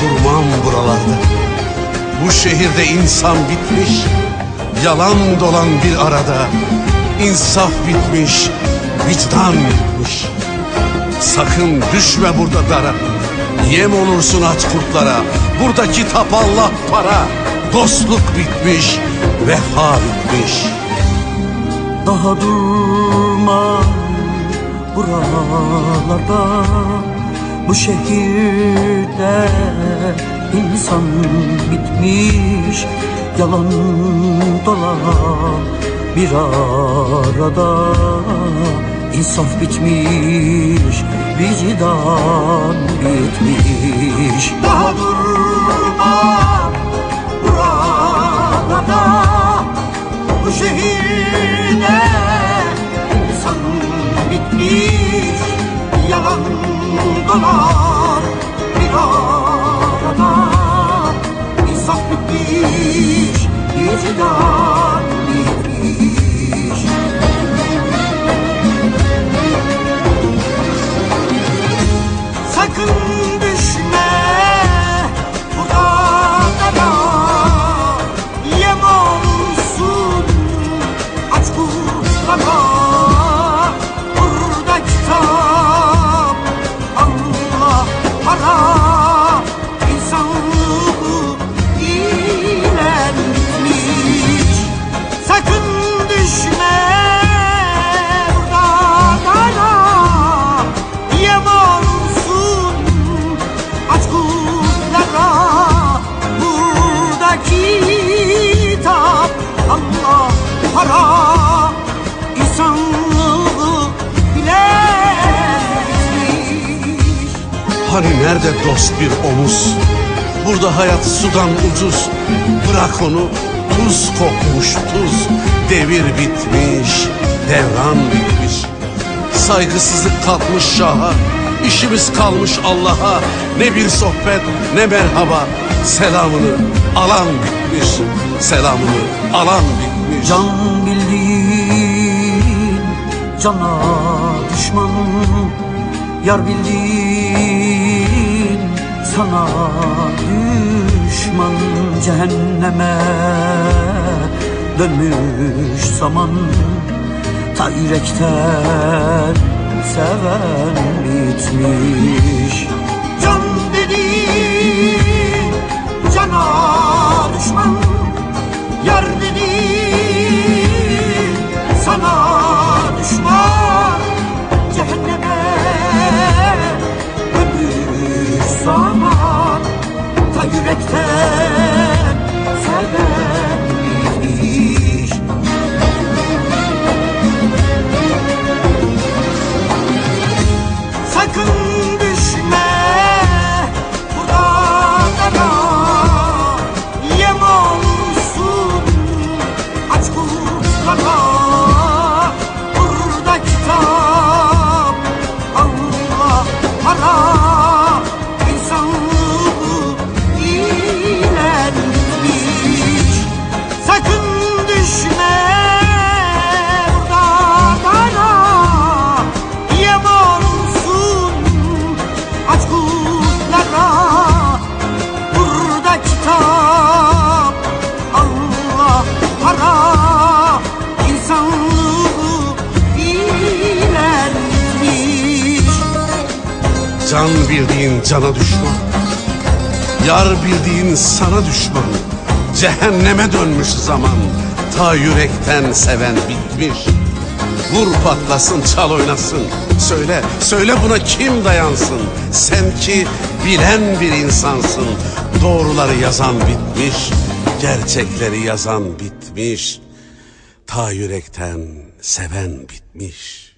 durmam buralarda. Bu şehirde insan bitmiş Yalan dolan bir arada İnsaf bitmiş Vicdan bitmiş. Sakın düşme burada dara Yem olursun aç kurtlara. Burada kitap Allah para Dostluk bitmiş Vefa bitmiş. Daha durma buralarda Bu şehirde insan bitmiş Yalan dolan bir arada. İnsaf bitmiş, vicdan bitmiş. Daha durma buralarda bu şehirde insan bitmiş Yalan dolan bir arada İnsaf bitmiş, vicdan bitmiş. Sakın düşme Para İnsanlığı bilemiş Hani nerede dost bir omuz? Burada hayat sudan ucuz. Bırak onu tuz kokmuş tuz. Devir bitmiş devran bitmiş. Saygısızlık kalkmış şaha. İşimiz kalmış Allah'a. Ne bir sohbet ne merhaba. Selamını alan bitmiş. Selamını alan bitmiş Can bildiğin cana düşman Yar bildiğin sana düşman. Cehenneme dönmüş zaman Ta yürekten seven bitmiş. Can dediğin cana zaman Ta yürekten Can bildiğin cana düşman Yar bildiğin sana düşman Cehenneme dönmüş zaman Ta yürekten seven bitmiş. Vur patlasın çal oynasın. Söyle söyle buna kim dayansın? Sen ki bilen bir insansın. Doğruları yazan bitmiş Gerçekleri yazan bitmiş. Ta yürekten seven bitmiş